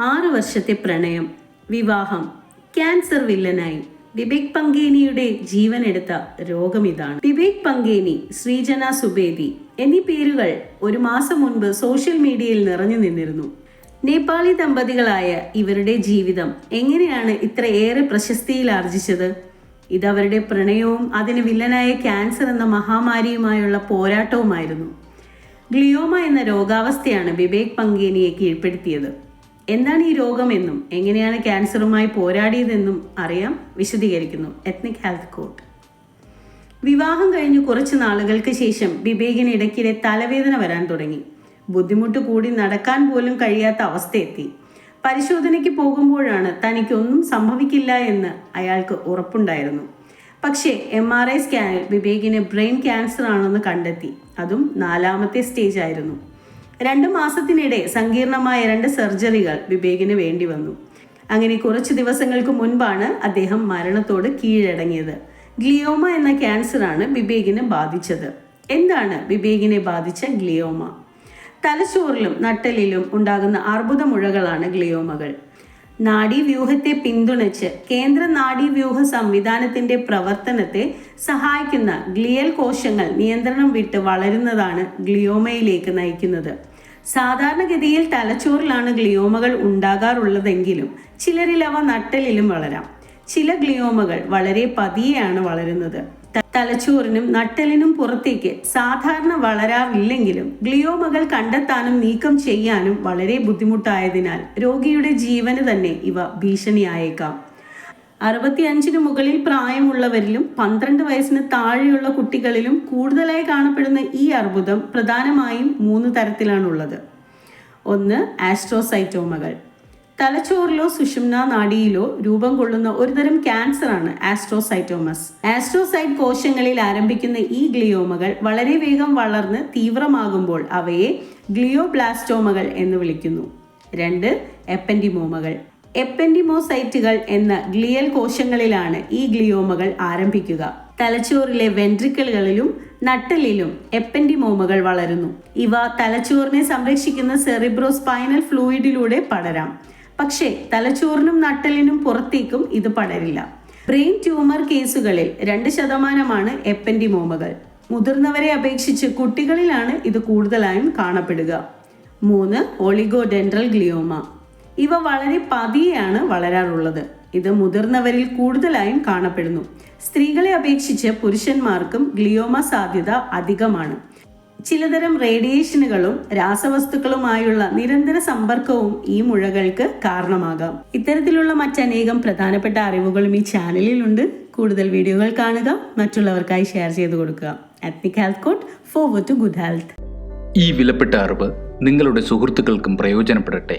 ആറ് വർഷത്തെ പ്രണയം വിവാഹം ക്യാൻസർ വില്ലനായി വിവേക് പങ്കേനിയുടെ ജീവനെടുത്ത രോഗം ഇതാണ് വിവേക് പങ്കേനി ശ്രീജന സുബേദി എന്നീ പേരുകൾ ഒരു മാസം മുൻപ് സോഷ്യൽ മീഡിയയിൽ നിറഞ്ഞു നിന്നിരുന്നു. നേപ്പാളി ദമ്പതികളായ ഇവരുടെ ജീവിതം എങ്ങനെയാണ് ഇത്രയേറെ പ്രശസ്തിയിൽ ആർജിച്ചത്? ഇത് അവരുടെ പ്രണയവും അതിന് വില്ലനായ ക്യാൻസർ എന്ന മഹാമാരിയുമായുള്ള പോരാട്ടവുമായിരുന്നു. ഗ്ലിയോമ എന്ന രോഗാവസ്ഥയാണ് വിവേക് പങ്കേനിയെ കീഴ്പ്പെടുത്തിയത്. എന്താണ് ഈ രോഗമെന്നും എങ്ങനെയാണ് ക്യാൻസറുമായി പോരാടിയതെന്നും അറിയാം വിശദീകരിക്കുന്നു എത്നിക് ഹെൽത്ത് കോട്ട് വിവാഹം കഴിഞ്ഞ് കുറച്ച് നാളുകൾക്ക് ശേഷം വിവേകിന് ഇടയ്ക്കിടെ തലവേദന വരാൻ തുടങ്ങി. ബുദ്ധിമുട്ട് കൂടി നടക്കാൻ പോലും കഴിയാത്ത അവസ്ഥയെത്തി. പരിശോധനയ്ക്ക് പോകുമ്പോഴാണ് തനിക്കൊന്നും സംഭവിക്കില്ല എന്ന് അയാൾക്ക് ഉറപ്പുണ്ടായിരുന്നു. പക്ഷേ എം ആർ ഐ സ്കാനിൽ വിവേകിന് ബ്രെയിൻ ക്യാൻസർ ആണെന്ന് കണ്ടെത്തി. അതും നാലാമത്തെ സ്റ്റേജ് ആയിരുന്നു. രണ്ട് മാസത്തിനിടെ സങ്കീർണമായ രണ്ട് സർജറികൾ വിവേകിന് വേണ്ടി വന്നു. അങ്ങനെ കുറച്ച് ദിവസങ്ങൾക്ക് മുൻപാണ് അദ്ദേഹം മരണത്തോട് കീഴടങ്ങിയത്. ഗ്ലിയോമ എന്ന ക്യാൻസറാണ് വിവേകിനെ ബാധിച്ചത്. എന്താണ് വിവേകിനെ ബാധിച്ച ഗ്ലിയോമ? തലച്ചോറിലും നട്ടലിലും ഉണ്ടാകുന്ന അർബുദമുഴകളാണ് ഗ്ലിയോമകൾ. നാഡീവ്യൂഹത്തെ പിന്തുണച്ച് കേന്ദ്ര നാഡീവ്യൂഹ സംവിധാനത്തിന്റെ പ്രവർത്തനത്തെ സഹായിക്കുന്ന ഗ്ലിയൽ കോശങ്ങൾ നിയന്ത്രണം വിട്ട് വളരുന്നതാണ് ഗ്ലിയോമയിലേക്ക് നയിക്കുന്നത്. സാധാരണഗതിയിൽ തലച്ചോറിലാണ് ഗ്ലിയോമകൾ ഉണ്ടാകാറുള്ളതെങ്കിലും ചിലരിൽ അവ നട്ടലിലും വളരാം. ചില ഗ്ലിയോമകൾ വളരെ പതിയെയാണ് വളരുന്നത്. തലച്ചോറിനും നട്ടലിനും പുറത്തേക്ക് സാധാരണ വളരാറില്ലെങ്കിലും ഗ്ലിയോമകൾ കണ്ടെത്താനും നീക്കം ചെയ്യാനും വളരെ ബുദ്ധിമുട്ടായതിനാൽ രോഗിയുടെ ജീവന് തന്നെ ഇവ ഭീഷണിയായേക്കാം. അറുപത്തിയഞ്ചിന് മുകളിൽ പ്രായമുള്ളവരിലും പന്ത്രണ്ട് വയസ്സിന് താഴെയുള്ള കുട്ടികളിലും കൂടുതലായി കാണപ്പെടുന്ന ഈ അർബുദം പ്രധാനമായും മൂന്ന് തരത്തിലാണുള്ളത്. ഒന്ന് ആസ്ട്രോസൈറ്റോമകൾ. തലച്ചോറിലോ സുഷുമ്ന നാഡിയിലോ രൂപം കൊള്ളുന്ന ഒരുതരം ക്യാൻസറാണ് ആസ്ട്രോസൈറ്റോമസ്. ആസ്ട്രോസൈറ്റ് കോശങ്ങളിൽ ആരംഭിക്കുന്ന ഈ ഗ്ലിയോമകൾ വളരെ വേഗം വളർന്ന് തീവ്രമാകുമ്പോൾ അവയെ ഗ്ലിയോബ്ലാസ്റ്റോമകൾ എന്ന് വിളിക്കുന്നു. രണ്ട് എപ്പൻഡിമോമകൾ. എപ്പൻഡിമോസൈറ്റുകൾ എന്ന ഗ്ലിയൽ കോശങ്ങളിലാണ് ഈ ഗ്ലിയോമകൾ ആരംഭിക്കുക. തലച്ചോറിലെ വെൻട്രിക്കിളുകളിലും നട്ടലിലും എപ്പൻഡിമോമകൾ വളരുന്നു. ഇവ തലച്ചോറിനെ സംരക്ഷിക്കുന്ന സെറിബ്രോ സ്പൈനൽ ഫ്ലൂയിഡിലൂടെ പടരാം. പക്ഷേ തലച്ചോറിനും നട്ടലിനും പുറത്തേക്കും ഇത് പടരില്ല. ബ്രെയിൻ ട്യൂമർ കേസുകളിൽ രണ്ട് ശതമാനമാണ് എപ്പൻഡിമോമകൾ. മുതിർന്നവരെ അപേക്ഷിച്ച് കുട്ടികളിലാണ് ഇത് കൂടുതലായും കാണപ്പെടുക. മൂന്ന് ഒളിഗോഡെൻഡ്രൽ ഗ്ലിയോമ. ഇവ വളരെ പതിയെയാണ് വളരാറുള്ളത്. ഇത് മുതിർന്നവരിൽ കൂടുതലായും കാണപ്പെടുന്നു. സ്ത്രീകളെ അപേക്ഷിച്ച് പുരുഷന്മാർക്കും ഗ്ലിയോമ സാധ്യത അധികമാണ്. ചിലതരം റേഡിയേഷനുകളും രാസവസ്തുക്കളുമായുള്ള നിരന്തര സമ്പർക്കവും ഈ മുഴകൾക്ക് കാരണമാകാം. ഇത്തരത്തിലുള്ള മറ്റനേകം പ്രധാനപ്പെട്ട അറിവുകളും ഈ ചാനലിലുണ്ട്. കൂടുതൽ വീഡിയോകൾ കാണുക മറ്റുള്ളവർക്കായി ഷെയർ ചെയ്തു കൊടുക്കുക. Ethnic health court forward to good health ഈ വിലപ്പെട്ട അറിവ് നിങ്ങളുടെ സുഹൃത്തുക്കൾക്കും പ്രയോജനപ്പെടട്ടെ.